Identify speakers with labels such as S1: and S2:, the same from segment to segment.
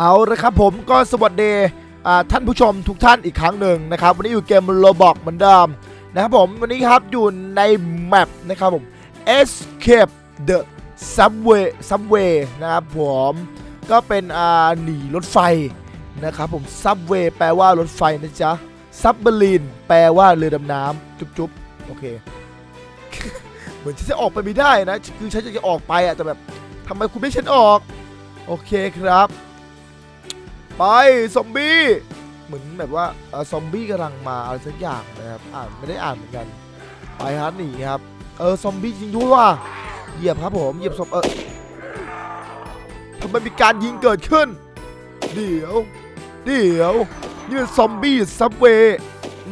S1: เอาละครับผมก็สวัสดีท่านผู้ชมทุกท่านอีกครั้งหนึ่งนะครับ วันนี้อยู่เกมโรบอกเหมือนเดิมนะครับผมวันนี้ครับอยู่ในแมปนะครับผม Escape the Subway Subway นะครับผมก็เป็นอ่าหนีรถไฟนะครับผม Subway แปลว่ารถไฟนะจ๊ะ Submarine แปลว่าเรือดำน้ำจุ๊บๆโอเคเหมือนฉันจะออกไปไม่ได้นะ คือฉันจะออกไปอะแต่แบบทำไมคุณไม่ให้ฉันออก โอเคครับ ไปซอมบี้เหมือนแบบว่าซอมบี้กำลังมาอะไรสักอย่างนะครับอ่านไม่ได้อ่านเหมือนกัน ไปฮะหนีครับเออซอมบี้จริงด้วยว่ะเหยียบครับผมเหยียบซอมเออทำไมมีการยิงเกิดขึ้น เดี๋ยว เดี๋ยวนี่มันซอมบี้ซับเวย์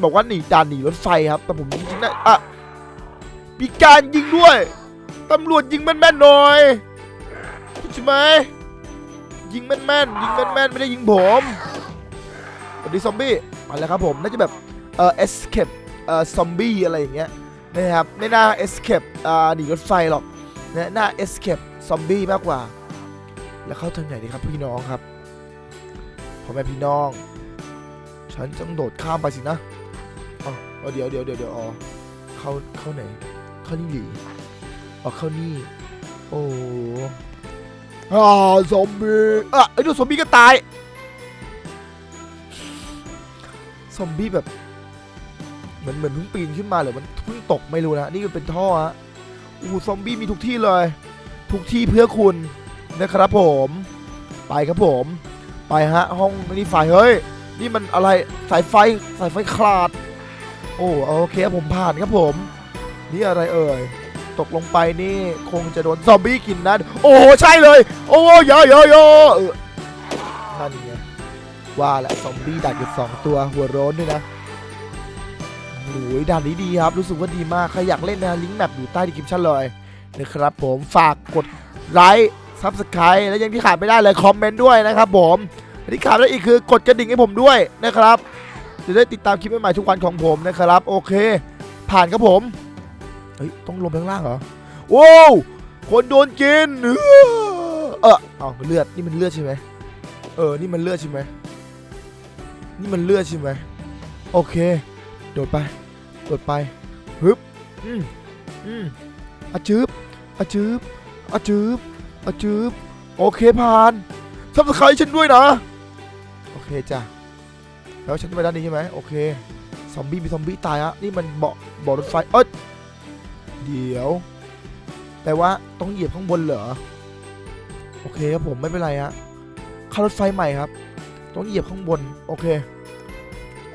S1: บอกว่าหนีด่านหนีรถไฟครับ แต่ผมจริงๆนะอะมีการยิงด้วยตำรวจยิงแม่นๆหน่อยใช่ไหม ยิงแม่นๆยิงแม่นๆไม่ได้ยิงผมสวัสดีซอมบี้มาแล้วครับผมน่าจะแบบเอ่อ escape เอ่อซอมบี้อะไรอย่างเงี้ยนะครับไม่น่า escape อ่าหนีรถไฟหรอกนะน่า escape ซอมบี้มากกว่า แล้วเข้าทางไหนดีครับพี่น้องครับพ่อแม่พี่น้อง ฉันต้องโดดข้ามไปสินะอ๋อเดี๋ยวเดี๋ยวเดี๋ยวเดี๋ยวอ๋อเข้าเข้าไหนเข้านี่หรืออ๋อเข้านี่โอ้ อ่าซอมบี้อะไอ้ดูซอมบี้ก็ตาย ซอมบี้แบบ เหมือนเหมือนเพิ่งปีนขึ้นมาหรือมันเพิ่งตกไม่รู้นะ นี่ก็เป็นท่อฮะอู้ซอมบี้มีทุกที่เลย ทุกที่เพื่อคุณนะครับผม ไปครับผม ไปฮะ ห้องนี่ไฟเฮ้ย นี่มันอะไรสายไฟสายไฟขาด โอ้โอเคผมผ่านครับผม นี่อะไรเอ่ย ตกลงไปนี่คงจะโดนซอมบี้กินนะโอ้โหใช่เลย โอ้ยอยอยอเออนั่นไงว่าแหละซอมบี้ดักอยู่สองตัวหัวร้อนด้วยนะโอ้ยด่านนี้ดีครับ รู้สึกว่าดีมากใครอยากเล่นนะลิงก์แมปอยู่ใต้ดีคริปชั่นเลยนะครับผมฝากกดไลค์ซับสไครต์และยังที่ขาดไม่ได้เลยคอมเมนต์ด้วยนะครับผมที่ขาดไม่ได้อีกคือกดกระดิ่งให้ผมด้วยนะครับจะได้ติดตามคลิปใหม่ๆทุกวันของผมนะครับ โอเค ผ่านครับผม เฮ้ย ต้องลงไปข้างล่างเหรอ โว้วคนโดนกินเออเออเอาเลือด นี่มันเลือดใช่ไหมเออ นี่มันเลือดใช่ไหมนี่มันเลือดใช่ไหมโอเค โดดไป โดดไปฮึบอืมอืมอะจืบอะจืบอะจืบอะจืบโอเคผ่านซับสไครต์ฉันด้วยนะ โอเคจ้ะ แล้วฉันไปด้านนี้ใช่ไหมโอเค ซอมบี้มีซอมบี้ตายอะนี่มันเบาะเบาะรถไฟ เอ้ย เดี๋ยว แปลว่าต้องเหยียบข้างบนเหรอ โอเคครับผมไม่เป็นไรฮะค่ารถไฟใหม่ครับ ต้องเหยียบข้างบน โอเค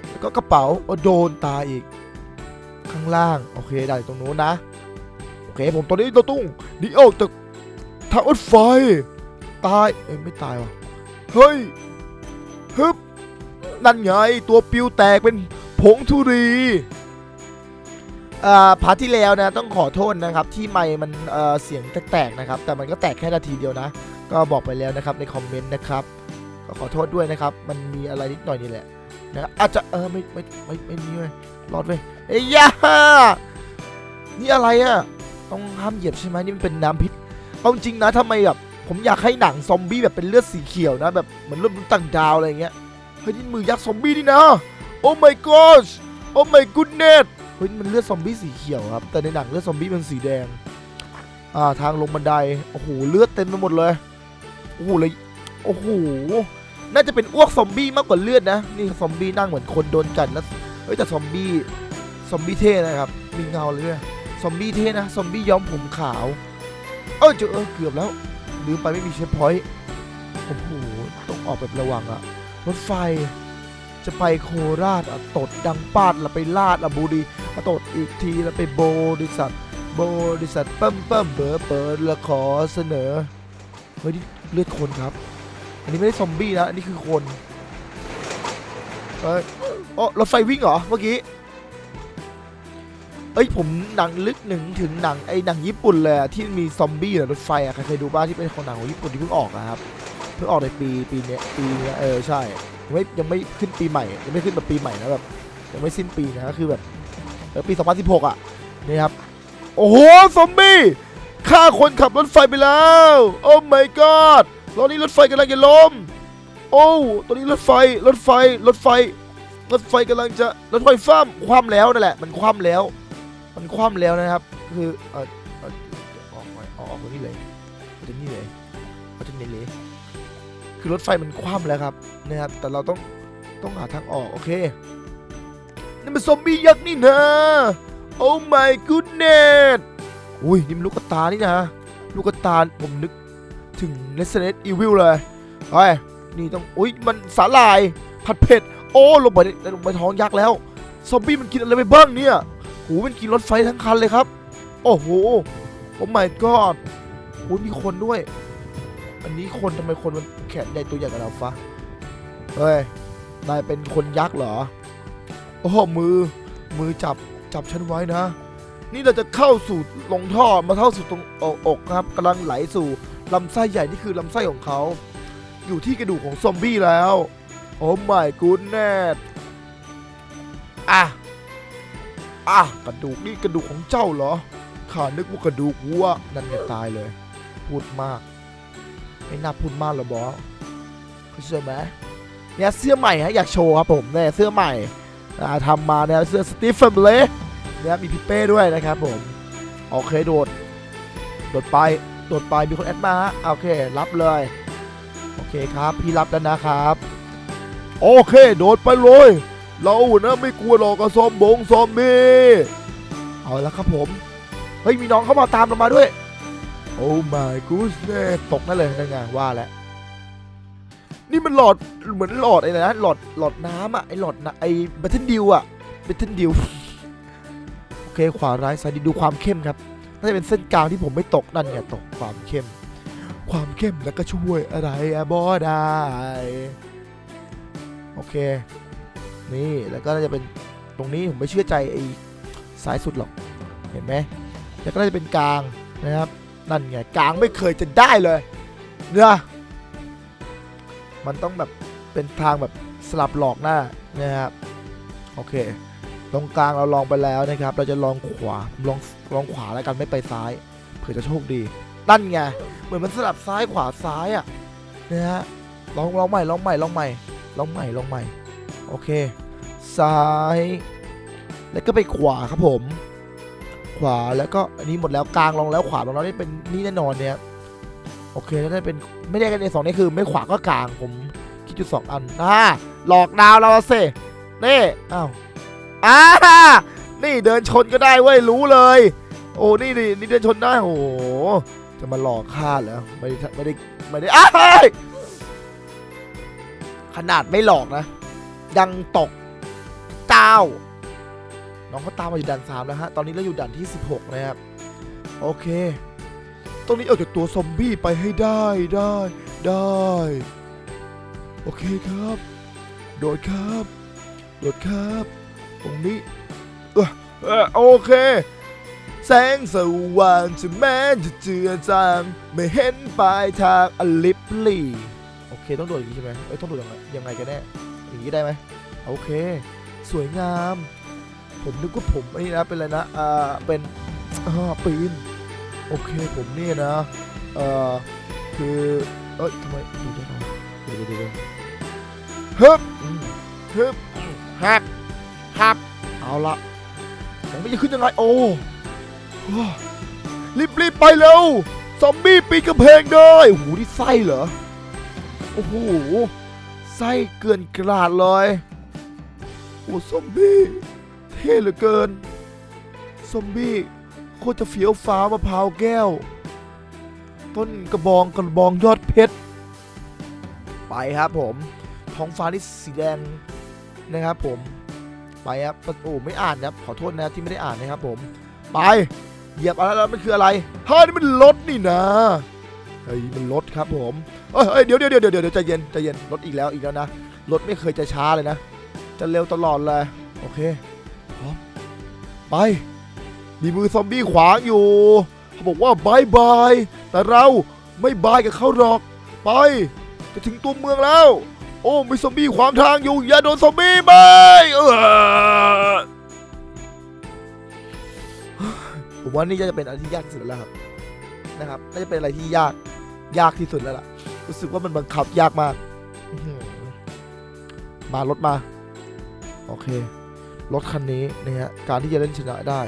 S1: แล้วก็กระเป๋าโอ้โดนตาอีก ข้างล่าง โอเคได้ตรงนู้นนะ โอเคผมตอนนี้ตัวตุ้งดีออกจากทางรถไฟ ตาย เอ้ยไม่ตายวะเฮ้ยฮึบนั่นไงตัวปิวแตกเป็นผงธุรี พาร์ทที่แล้วนะต้องขอโทษนะครับที่ไมค์มันเอ่อเสียงแตกๆนะครับ แต่มันก็แตกแค่นาทีเดียวนะ ก็บอกไปแล้วนะครับในคอมเมนต์นะครับก็ขอโทษด้วยนะครับ มันมีอะไรนิดหน่อยนี่แหละนะอาจจะเออไม่ไม่ไม่ไม่มีเว้ยรอดเว้ยเอ้ยานี่อะไรอะต้องห้ามเหยียบใช่ไหมนี่มันเป็นน้ำพิษเอาจริงนะทำไมแบบผมอยากให้หนังซอมบี้แบบเป็นเลือดสีเขียวนะแบบเหมือนเลือดมนุษย์ต่างดาวอะไรอย่างเงี้ยเฮ้ยนี่มือยักษ์ซอมบี้นี่นะโอ้ my gosh โอ้ my goodness ฮ้ยมันเลือดซอมบี้สีเขียวครับ แต่ในหนังเลือดซอมบี้เป็นสีแดง อ่าทางลงบันได โอ้โหเลือดเต็มไปหมดเลย โอ้โหเลย โอ้โห น่าจะเป็นอ้วกซอมบี้มากกว่าเลือดนะ นี่ซอมบี้นั่งเหมือนคนโดนกัดนะเฮ้ยแต่ซอมบี้ซอมบี้เท่นะครับ มีเงาเลยด้วยซอมบี้เท่นะ ซอมบี้ย้อมผมขาว เออเจอเออเกือบแล้ว ลืมไปไม่มีเชฟพอยต์ โอ้โห ต้องออกแบบระวังอะรถไฟ จะไปโคราชอะตดดังปาดล้วไปลาดอะบุรี มาตดอีกทีแล้วไปโบริษัทโบริษัทเปิ้มเปิ้มเบอร์เปิดและขอเสนอเฮ้ยนี่เลือดคนครับ อันนี้ไม่ได้ซอมบี้นะอันนี้คือคนเอ้ยโอ้รถไฟวิ่งเหรอเมื่อกี้เอ้ยผมหนังลึกหนึ่งถึงหนังไอ้หนังญี่ปุ่นเลยอะที่มีซอมบี้หรอรถไฟอะใครเคยดูบ้างที่เป็นของหนังของญี่ปุ่นที่เพิ่งออกอะครับเพิ่งออกในปีปีเนี้ยปีเนี้ยเออใช่ยังไม่ยังไม่ขึ้นปีใหม่ยังไม่ขึ้นแบบปีใหม่นะแบบยังไม่สิ้นปีนะก็คือแบบ เออปี 2016 อะ นี่ครับ โอ้โห ซอมบี้ฆ่าคนขับรถไฟไปแล้ว โอ้ my god ตอนนี้รถไฟกำลังจะล้ม โอ้ตอนนี้รถไฟ รถไฟ รถไฟ รถไฟกำลังจะ รถไฟฟ้ามคว่ำแล้วนั่นแหละ มันคว่ำแล้ว มันคว่ำแล้วนะครับ คือเออเออออกไปอออกตรงนี้เลยเอาตรงนี้เลยเอาตรงนี้เลย คือรถไฟมันคว่ำแล้วครับ นะครับ แต่เราต้อง ต้องหาทางออก โอเค นี่มันซอมบี้ยักษ์นี่นะโอ้ my goodness อุ้ยนี่มันลูกกระตานี่นะ ลูกกระตาผมนึกถึง Resident Evil เลยเฮ้ยนี่ต้องอุ้ยมันสาหร่าย ผัดเผ็ด โอ้ลงไปในลงไปท้องยักษ์แล้ว ซอมบี้มันกินอะไรไปบ้างเนี่ยโหมันกินรถไฟทั้งคันเลยครับ โอ้โหโอ้ my god โหมีคนด้วย อันนี้คนทำไมคนมันแขนใหญ่ตัวใหญ่กับเราฟะเฮ้ยนายเป็นคนยักษ์เหรอ โอ้โหมือ มือจับจับฉันไว้นะ นี่เราจะเข้าสู่ลงท่อมาเข้าสู่ตรงอกอกครับกำลังไหลสู่ลำไส้ใหญ่นี่คือลำไส้ของเขา อยู่ที่กระดูกของซอมบี้แล้ว โอ้ my goodness อะอะกระดูกนี่กระดูกของเจ้าเหรอข้านึกว่ากระดูกวัวนั่นไงตายเลย พูดมาก ไม่น่าพูดมากหรอบอสเข้าใจไหมเนี่ยเสื้อใหม่ฮะอยากโชว์ครับผมเนี่ยเสื้อใหม่ ทำมาเนี่ยเสื้อสตีฟเฟมเลเนี่ยมีพี่เป้ด้วยนะครับผม โอเคโดด โดดไป โดดไปมีคนแอดมาฮะโอเค รับเลย โอเคครับ พี่รับแล้วนะครับ โอเค โดดไปเลย เรานะไม่กลัวหรอกกับซอมบงซอมบี้เอาละครับผม เฮ้ย มีน้องเข้ามาตามเรามาด้วย โอ้ my goodness ตกนั่นเลยนั่นไงว่าแล้ว นี่มันหลอดเหมือนหลอดอะไอ้นะหลอดหลอดน้ำอะไอหลอดนะไอเบทเทนดิวอะเบทเทนดิวโอเคขวาร้ายซ้ายดีดูความเข้มครับน่าจะเป็นเส้นกลางที่ผมไม่ตกนั่นไงตกความเข้ม ความเข้มแล้วก็ช่วยอะไรอะบอได้โอเค นี่แล้วก็น่าจะเป็นตรงนี้ผมไม่เชื่อใจไอ้สายสุดหรอกเห็นไหมแล้วก็น่าจะเป็นกลางนะครับนั่นไงกลางไม่เคยจะได้เลยเนี่ย มันต้องแบบเป็นทางแบบสลับหลอกหน้านะครับโอเค ตรงกลางเราลองไปแล้วนะครับ เราจะลองขวาลองลองขวาแล้วกันไม่ไปซ้ายเผื่อจะโชคดีนั่นไงเหมือนมันสลับซ้ายขวาซ้ายอะนะฮะลองลองใหม่ลองใหม่ลองใหม่ลองใหม่ลองใหม่โอเค ซ้าย แล้วก็ไปขวาครับผม ขวาแล้วก็อันนี้หมดแล้วกลางลองแล้วขวาลองแล้วนี่เป็นนี่แน่นอนเนี่ย โอเคแล้วได้เป็นไม่ได้กันในสองนี่คือ ไม่ขวาก็กลางผมคิดจุดสองอันอ่าหลอกดาวเราเซ่นี่อ้าวอ่านี่เดินชนก็ได้เว้ยรู้เลย โอ้นี่นี่นี่เดินชนได้โอ้จะมาหลอกฆ่าเหรอไม่ได้ไม่ได้ไม่ได้อ้าขนาดไม่หลอกนะ ยังตกเจ้าน้องเขาตามมาอยู่ด่าน3แล้วฮะ ตอนนี้เราอยู่ด่านที่ 16 นะครับ โอเค ตรงนี้เอาจากตัวซอมบี้ไปให้ได้ได้ได้ โอเคครับ โดดครับ โดดครับ ตรงนี้เออเออโอเค แสงสว่างจะแม้จะเจือจางไม่เห็นปลายทางอลิปลี่โอเคต้องโดดอย่างนี้ใช่ไหมเอ้ยต้องโดดยังไงยังไงกันแน่อย่างนี้ได้ไหมโอเค สวยงาม ผมนึกว่าผมไอ้นี่นะเป็นอะไรนะอ่าเป็นอ่าปีน โอเคผมเนี่ยนะ เอ่อ คือ เอ้ยทำไมดูได้หรอเดี๋ยวเดี๋ยวเดี๋ยวฮึบฮึบฮับฮับเอาละผมไม่จะขึ้นยังไงโอ้รีบรีบๆไปเร็ว ซอมบี้ปีนกำแพงได้โอ้โหนี่ไส้เหรอ โอ้โห ไส้เกลื่อนกราดเลยโอ้ซอมบี้ เท่เหลือเกิน ซอมบี้ โคตรจะเฟี้ยวฟ้าวมะพร้าวแก้ว ต้นกระบองกระบองยอดเพชร ไปครับผม ท้องฟ้านี่สีแดงนะครับผม ไปครับโอ้ไม่อ่านนะครับขอโทษนะที่ไม่ได้อ่านนะครับผม ไป เหยียบอะไรแล้วมันคืออะไรเฮ้ยนี่มันรถนี่นะเฮ้ยมันรถครับผมเอ้ยเอ้ยเดี๋ยวเดี๋ยวเดี๋ยวเดี๋ยวเดี๋ยวใจเย็นใจเย็นรถอีกแล้วอีกแล้วนะรถไม่เคยจะช้าเลยนะ จะเร็วตลอดเลย โอเคพร้อมไป มีมือซอมบี้ขวางอยู่เขาบอกว่าบายบาย แต่เราไม่บายกับเขาหรอก ไปจะถึงตัวเมืองแล้ว โอ้มีซอมบี้ขวางทางอยู่ อย่าโดนซอมบี้ไปเออผมว่านี่จะเป็นอะไรที่ยากที่สุดแล้วครับนะครับน่าจะเป็นอะไรที่ยากยากที่สุดแล้วล่ะ รู้สึกว่ามันบังคับยากมาก มารถมา โอเครถคันนี้นะฮะการที่จะเล่นชนะได้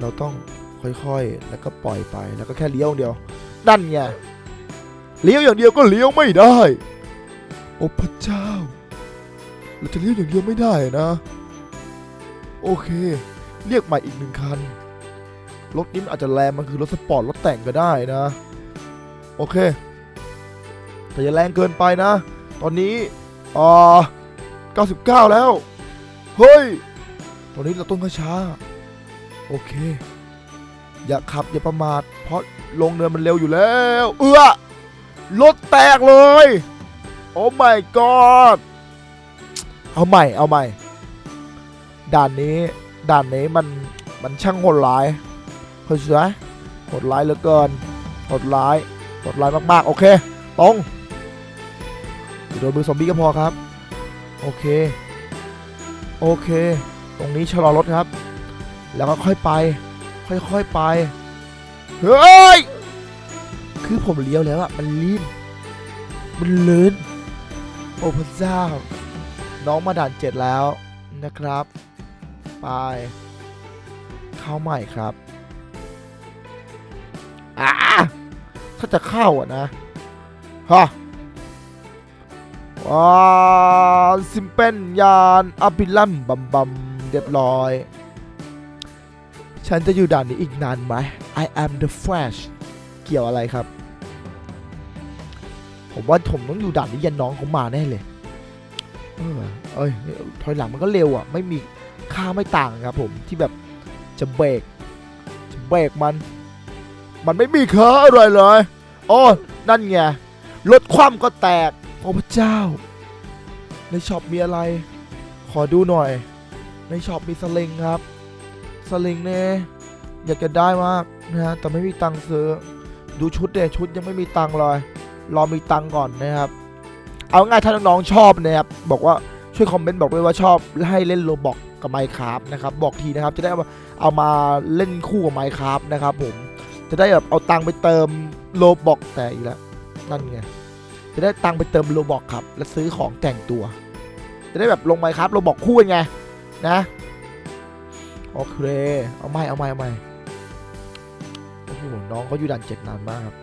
S1: เราต้องค่อยๆ แล้วก็ปล่อยไป แล้วก็แค่เลี้ยวเดียว นั่นไง เลี้ยวอย่างเดียวก็เลี้ยวไม่ได้ โอ้พระเจ้า เราจะเลี้ยวอย่างเดียวไม่ได้นะ โอเค เรียกใหม่อีกหนึ่งคัน รถนี้มันอาจจะแรงมันคือรถสปอร์ตรถแต่งก็ได้นะ โอเค แต่อย่าแรงเกินไปนะ ตอนนี้อ่า99 แล้ว เฮ้ย ตอนนี้เราต้องช้า โอเค อย่าขับอย่าประมาท เพราะลงเนินมันเร็วอยู่แล้ว เอื้อรถแตกเลย โอ้ my god เอาใหม่เอาใหม่ ด่านนี้ด่านนี้มันมันช่างโหดร้ายเข้าใจไหมโหดร้ายเหลือเกินโหดร้ายโหดร้ายมากๆ โอเค ตรงโดนมือซอมบี้ก็พอครับ โอเค โอเค ตรงนี้ชะลอรถครับ แล้วก็ค่อยไป ค่อยๆไป เฮ้ย คือผมเลี้ยวแล้วอะมันลื่นมันลื่นโอ้พระเจ้า น้องมาด่านเจ็ดแล้วนะครับ ไป เข้าใหม่ครับอ่าถ้าจะเข้าอะนะฮะว้าซิมเปิลยานอภิลัมบัมบัมเรียบร้อย ฉันจะอยู่ด่านนี้อีกนานไหม I am the Flash เกี่ยวอะไรครับ ผมว่าผมต้องอยู่ด่านนี้ยันน้องเขามาแน่เลย เออเอ้ยถอยหลังมันก็เร็วอะ ไม่มีค่าไม่ต่างครับผมที่แบบจะเบรกจะเบรกมัน มันไม่มีค่าอะไรเลยโอ้นั่นไงรถคว่ำก็แตกโอ้พระเจ้า ในช็อปมีอะไร ขอดูหน่อย ในช็อปมีสลิงครับ สลิงเนี่ยอยากจะได้มากนะฮะแต่ไม่มีตังค์ซื้อดูชุดเดชุดยังไม่มีตังค์เลยรอมีตังค์ก่อนนะครับ เอาง่ายถ้าน้องๆชอบนะครับบอกว่าช่วยคอมเมนต์บอกด้วยว่าชอบให้เล่นโลบอกกับไมค์ครับนะครับบอกทีนะครับจะได้เอามาเอามาเล่นคู่กับไมค์ครับนะครับผมจะได้แบบเอาตังค์ไปเติมโลบอกแต่อีกแล้วนั่นไงจะได้ตังค์ไปเติมโลบอกครับ แล้วซื้อของแต่งตัว จะได้แบบลงไมค์ครับโลบอกคู่ไงนะ โอเค เอาไม่เอาไม่เอาไม่โอ้โหน้องเขาอยู่ด่านเจ็ดนานมากครับ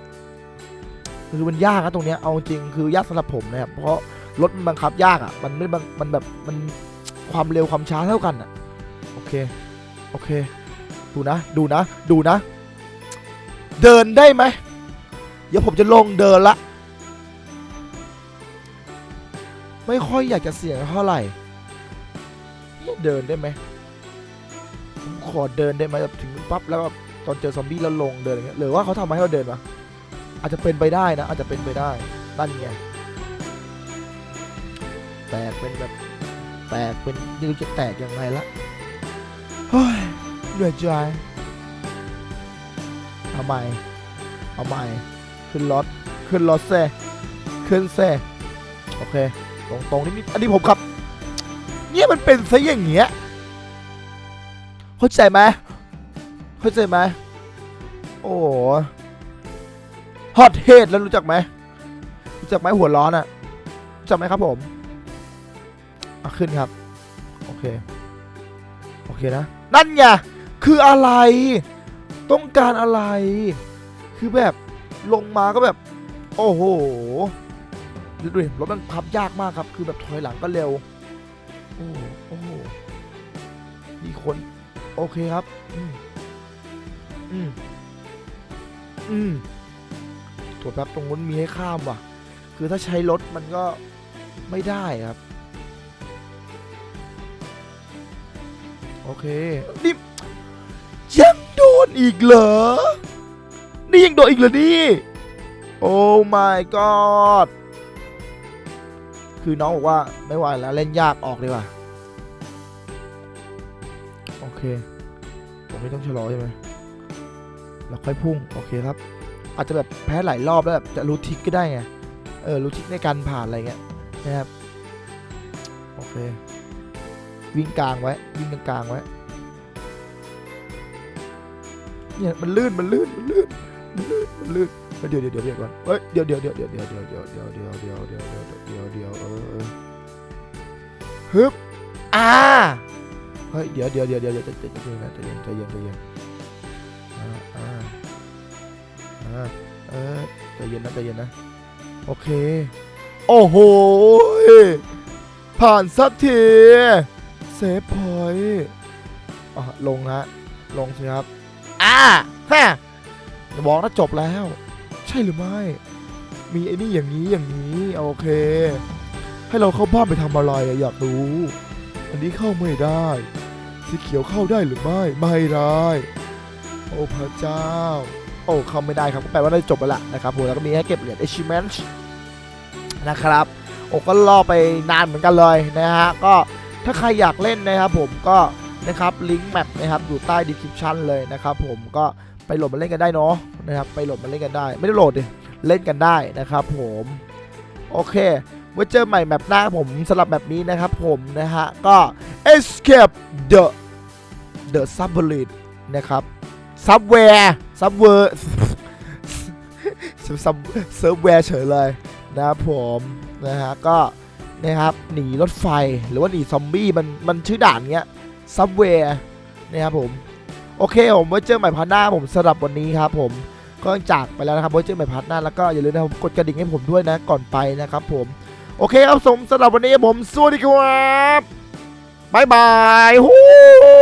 S1: คือมันยากนะตรงเนี้ยเอาจริงคือยากสำหรับผมนะครับเพราะรถมันบังคับยากอะมันไม่มันแบบมันความเร็วความช้าเท่ากันอะโอเคโอเค ดูนะดูนะ ดูนะ เดินได้ไหมเดี๋ยวผมจะลงเดินละ ไม่ค่อยอยากจะเสี่ยงเท่าไหร่ เดินได้ไหม ขอเดินได้ไหมแบบถึงปั๊บแล้วแบบตอนเจอซอมบี้แล้วลงเดินอย่างเงี้ยหรือว่าเขาทำมาให้เราเดินวะอาจจะเป็นไปได้นะ อาจจะเป็นไปได้นั่นไงแตกเป็นแบบแตกเป็นไม่รู้จะแตกยังไงละเฮ้ยเหนื่อยใจเอาใหม่เอาใหม่ขึ้นรถขึ้นรถเซขึ้นเซโอเค ตรงตรงนี่อันนี้ผมขับ เนี่ยมันเป็นซะอย่างเงี้ย เข้าใจไหมเข้าใจไหมโอ้ฮอตเฮดแล้วรู้จักไหมรู้จักไหมหัวร้อนอะรู้จักไหมครับผมอะขึ้นครับ โอเค โอเคนะ นั่นไงคืออะไร ต้องการอะไร คือแบบลงมาก็แบบ โอ้โหดูดิรถมันพับยากมากครับ คือแบบถอยหลังก็เร็ว โอ้โหโอ้โหมีคน โอเคครับ อืม อืม อืมตรวจแป๊บตรงนู้นมีให้ข้ามว่ะ คือถ้าใช้รถมันก็ไม่ได้ครับ โอเค นี่ยังโดนอีกเหรอ นี่ยังโดนอีกเหรอนี่ โอ้ my god คือน้องบอกว่าไม่ไหวแล้วเล่นยากออกดีกว่าโอ เค ผมไม่ต้องชะลอใช่ไหมเราค่อยพุ่ง โอเคครับ อาจจะแบบแพ้หลายรอบแล้วแบบจะรู้ทิกก็ได้ไง เออรู้ทิกในการผ่านอะไรเงี้ยนะครับ โอเค วิ่งกลางไว้ วิ่งกลางไว้ เนี่ยมันลื่น มันลื่น มันลื่น มันลื่น มันลื่นเดี๋ยวเดี๋ยวเดี๋ยวเดี๋ยวก่อนเฮ้ยเดี๋ยวเดี๋ยวเดี๋ยวเดี๋ยวเดี๋ยวเดี๋ยวเดี๋ยวเดี๋ยวเดี๋ยวเดี๋ยวเดี๋ยวเดี๋ยวเดี๋ยวเออเออฮึบอ่า ฮ้ยเดี๋ยวเดี๋ยวเดี๋ยวเดี๋ยวเดี๋ยวใจเย็นใจเย็นใจเย็นใจเย็นอ่าอ่าอ่าเออใจเย็นนะใจเย็นนะโอเค โอ้โหผ่านสักทีเซฟพอยต์อะลงฮะลงสิครับอ่าฮะอย่าบอกนะจบแล้ว ใช่หรือไม่ มีไอ้นี่อย่างนี้อย่างนี้โอเค ให้เราเข้าบ้านไปทำอะไรอยากรู้ อันนี้เข้าไม่ได้ สีเขียวเข้าได้หรือไม่ ไม่ได้ โอ้พระเจ้า โอ้เข้าไม่ได้ครับก็แปลว่าได้จบไปละนะครับผมแล้วก็มีให้เก็บเหรียญ achievement นะครับโอ้ก็ล่อไปนานเหมือนกันเลยนะฮะก็ถ้าใครอยากเล่นนะครับผมก็นะครับลิงก์แมปนะครับอยู่ใต้ description เลยนะครับผมก็ไปโหลดมาเล่นกันได้เนาะนะครับไปโหลดมาเล่นกันได้ ไม่ได้โหลดดิเล่นกันได้นะครับผมโอเค ไว้เจอใหม่แมปหน้าผมสำหรับแบบนี้นะครับผมนะฮะ ก็ escape the the submarine นะครับ subware subware เซิร์ฟแวร์เฉยเลยนะครับผมนะฮะ ก็นะครับหนีรถไฟหรือว่าหนีซอมบี้มันมันชื่อด่านเงี้ยซับเวร์นะครับผม โอเคผมไว้เจอใหม่พาร์ทหน้าผมสำหรับวันนี้ครับผมก็จากไปแล้วนะครับไว้เจอใหม่พาร์ทหน้าแล้วก็อย่าลืมนะครับกดกระดิ่งให้ผมด้วยนะก่อนไปนะครับผม โอเคครับสมสำหรับวันนี้ผมสวัสดีครับบายบายฮู้